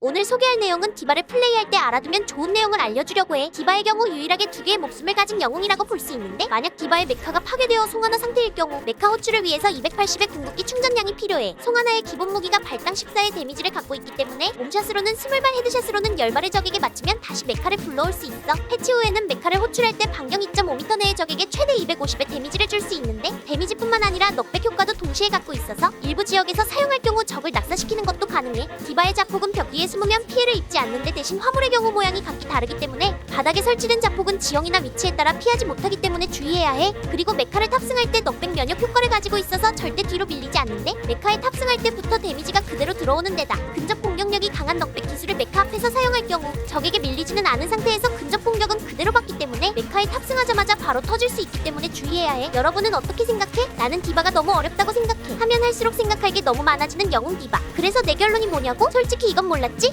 오늘 소개할 내용은 디바를 플레이할 때 알아두면 좋은 내용을 알려주려고 해. 디바의 경우 유일하게 두 개의 목숨을 가진 영웅이라고 볼 수 있는데 만약 디바의 메카가 파괴되어 송하나 상태일 경우 메카 호출을 위해서 280의 궁극기 충전량이 필요해. 송하나의 기본 무기가 발당 14의 데미지를 갖고 있기 때문에 몸샷으로는 20발 헤드샷으로는 10발의 적에게 맞추면 다시 메카를 불러올 수 있어. 패치 후에는 메카를 호출할 때 반경 2.5m 내의 적에게 최대 250의 데미지를 줄 수 있는데 데미지뿐만 아니라 넉백 효과도 동시에 갖고 있어서 일부 지역에서 사용할 경우 적을 낙사시키는 것도 가능해. 디바의 자폭은 벽 위에 숨으면 피해를 입지 않는데 대신 화물의 경우 모양이 각기 다르기 때문에 바닥에 설치된 자폭은 지형이나 위치에 따라 피하지 못하기 때문에 주의해야 해. 그리고 메카를 탑승할 때 넉백 면역 효과를 가지고 있어서 절대 뒤로 밀리지 않는데 메카에 탑승할 때부터 데미지가 그대로 들어오는 데다 근접 공격력이 강한 넉백 기술을 메카 앞에서 사용할 경우 적에게 밀리지는 않은 상태에서 근접 공격은 그대로 받기 때문에 메카에 탑승하자마자 바로 터질 수 있기 때문에 주의해야 해. 여러분은 어떻게 생각해? 나는 디바가 너무 어렵다고 생각해. 하면 할수록 생각할 게 너무 많아지는 영웅 디바. 그래서 내 결론이 뭐냐고? 솔직히 이건 몰랐지?